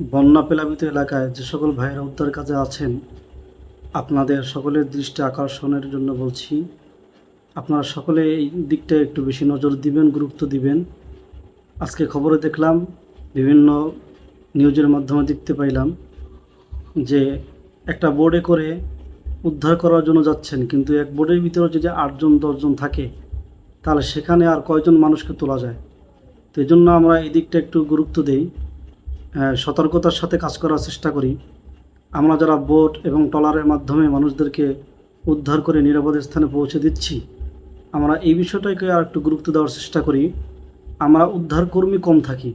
বন্যা প্লাবিত এলাকায় যে সকল ভাইয়েরা উদ্ধার কাজে আছেন, আপনাদের সকলের দৃষ্টি আকর্ষণের জন্য বলছি, আপনারা সকলে এই দিকটা একটু বেশি নজর দিবেন, গুরুত্ব দিবেন। আজকে খবরে দেখলাম, বিভিন্ন নিউজের মাধ্যমে দেখতে পাইলাম যে একটা বোর্ডে করে উদ্ধার করার জন্য যাচ্ছেন, কিন্তু এক বোর্ডের ভিতরে যদি আটজন, দশজন থাকে, তাহলে সেখানে আর কয়জন মানুষকে তোলা যায়? তো এই জন্য আমরা এই দিকটা একটু গুরুত্ব দেই। সতর্কতার সাথে কাজ করার চেষ্টা করি। আমরা যারা বোট এবং ট্রলারের মাধ্যমে মানুষদেরকে উদ্ধার করে নিরাপদ স্থানে পৌঁছে দিচ্ছি, আমরা এই বিষয়টাকে আর একটু গুরুত্ব দেওয়ার চেষ্টা করি। আমরা উদ্ধারকর্মী কম থাকি।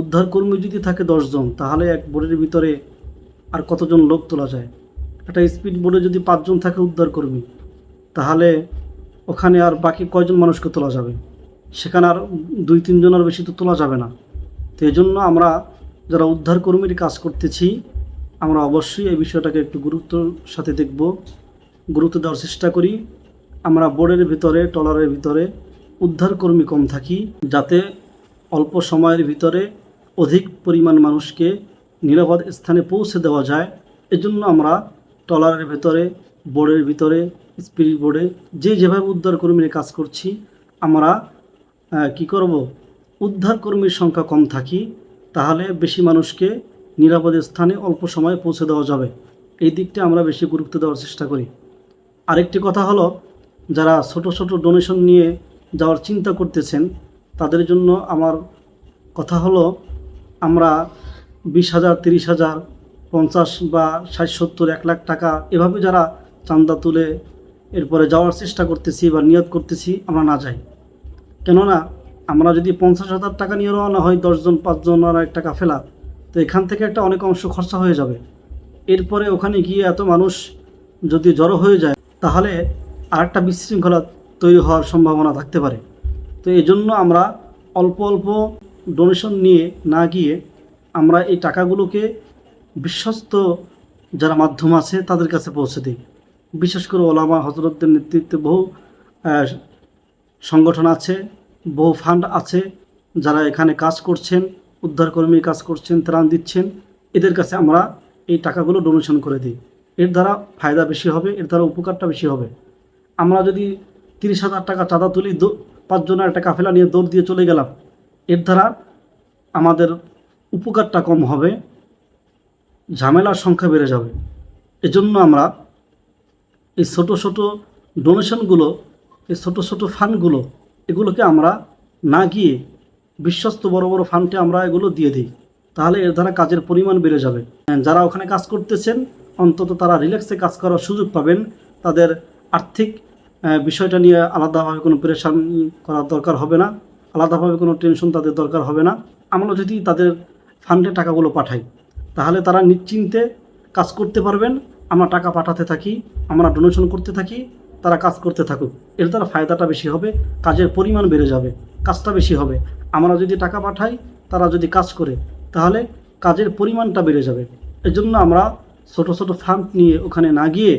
উদ্ধারকর্মী যদি থাকে দশজন, তাহলে এক বোটের ভিতরে আর কতজন লোক তোলা যায়? একটা স্পিড বোটে যদি পাঁচজন থাকে উদ্ধারকর্মী, তাহলে ওখানে আর বাকি কয়জন মানুষকে তোলা যাবে? সেখানে আর দুই তিনজনের বেশি তো তোলা যাবে না। তো এই জন্য আমরা যারা উদ্ধার কর্মীর কাজ করতেছি, আমরা অবশ্যই এই বিষয়টাকে একটু গুরুত্বর সাথে দেখব, গুরুত্ব দেওয়ার চেষ্টা করি। আমরা বোর্ডের ভিতরে ট্রলারের ভিতরে উদ্ধার কর্মী কম থাকি, যাতে অল্প সময়ের ভিতরে অধিক পরিমাণ মানুষকে নিরাপদ স্থানে পৌঁছে দেওয়া যায়। এজন্য আমরা ট্রলারের ভিতরে, বোর্ডের ভিতরে, স্পিরিট বোর্ডে যে যেভাবে উদ্ধার কর্মীরা কাজ করছি, আমরা কি করব? উদ্ধার কর্মীর সংখ্যা কম থাকি। তাহলে বেশি মানুষকে নিরাপদ স্থানে অল্প সময়ে পৌঁছে দেওয়া যাবে। এই দিকটা আমরা বেশি গুরুত্ব দেওয়ার চেষ্টা করি। আরেকটি কথা হলো, যারা ছোট ছোট ডোনেশন নিয়ে যাওয়ার চিন্তা করতেছেন, তাদের জন্য আমার কথা হলো, আমরা বিশ হাজার, তিরিশ হাজার, পঞ্চাশ বা ষাট, সত্তর, এক লাখ টাকা এভাবে যারা চান্দা তুলে এরপরে যাওয়ার চেষ্টা করতেছি বা নিয়ত করতেছি, আমরা না যাই। কেননা আমরা যদি পঞ্চাশ হাজার টাকা নিয়ে রওনা হয় দশজন, পাঁচজন আর এক টাকা ফেলা তো এখান থেকে একটা অনেক অংশ খরচা হয়ে যাবে। এরপরে ওখানে গিয়ে এত মানুষ যদি জড়ো হয়ে যায়, তাহলে আরেকটা বিশৃঙ্খলা তৈরি হওয়ার সম্ভাবনা থাকতে পারে। তো এই জন্য আমরা অল্প অল্প ডোনেশন নিয়ে না গিয়ে আমরা এই টাকাগুলোকে বিশ্বস্ত যারা মাধ্যম আছে, তাদের কাছে পৌঁছে দিই। বিশেষ করে ওলামা হজরতদের নেতৃত্বে বহু সংগঠন আছে বহু ফান্ড আছে যারা এখানে কাজ করছেন, উদ্ধারকর্মী কাজ করছেন, ত্রাণ দিচ্ছেন, এদের কাছে আমরা এই টাকাগুলো ডোনেশন করে দিই। এর দ্বারা ফায়দা বেশি হবে, এর দ্বারা উপকারটা বেশি হবে। আমরা যদি তিরিশ হাজার টাকা চাঁদা তুলি পাঁচজনের একটা কাফেলা নিয়ে দৌড় দিয়ে চলে গেলাম, এর দ্বারা আমাদের উপকারটা কম হবে, ঝামেলার সংখ্যা বেড়ে যাবে। এজন্য আমরা এই ছোট ছোট ডোনেশনগুলো এই ছোট ছোট ফান্ডগুলো এগুলোকে আমরা না গিয়ে বিশ্বস্ত বড় বড় ফান্ডে আমরা এগুলো দিয়ে দিই। তাহলে এর দ্বারা কাজের পরিমাণ বেড়ে যাবে। যারা ওখানে কাজ করতেছেন, অন্তত তারা রিল্যাক্সে কাজ করার সুযোগ পাবেন। তাদের আর্থিক বিষয়টা নিয়ে আলাদাভাবে কোনো প্রেশান করার দরকার হবে না। আলাদাভাবে কোনো টেনশন তাদের দরকার হবে না। আমরা যদি তাদের ফান্ডে টাকাগুলো পাঠাই, তাহলে তারা নিশ্চিন্তে কাজ করতে পারবেন। আমরা টাকা পাঠাতে থাকি, আমরা ডোনেশন করতে থাকি। তারা কাজ করতে থাকুক। এর দ্বারা ফায়দাটা বেশি হবে, কাজের পরিমাণ বেড়ে যাবে, কাজটা বেশি হবে। আমরা যদি টাকা পাঠাই, তারা যদি কাজ করে, তাহলে কাজের পরিমাণটা বেড়ে যাবে। এজন্য আমরা ছোট ছোট ফান্ড নিয়ে ওখানে না গিয়ে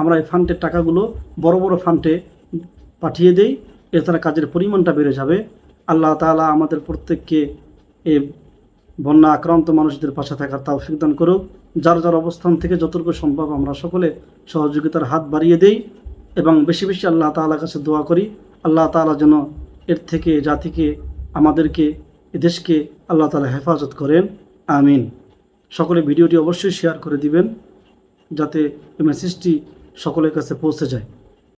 আমরা এই ফান্ডের টাকাগুলো বড় বড় ফান্ডে পাঠিয়ে দেই এর দ্বারা কাজের পরিমাণটা বেড়ে যাবে। আল্লাহ তাআলা আমাদের প্রত্যেককে এ বন্যা আক্রান্ত মানুষদের পাশে থাকার তাও দান করুক। যার যার অবস্থান থেকে যতটুকু সম্ভব আমরা সকলে সহযোগিতার হাত বাড়িয়ে দেই। এবং বেশি বেশি আল্লাহ তালার কাছে দোয়া করি। আল্লাহ তালা যেন এর থেকে জাতিকে আমাদেরকে দেশকে আল্লাহ তালা হেফাজত করেন। আমিন। সকলে ভিডিওটি অবশ্যই শেয়ার করে দিবেন, যাতে এই মেসেজটি সকলের কাছে পৌঁছে যায়।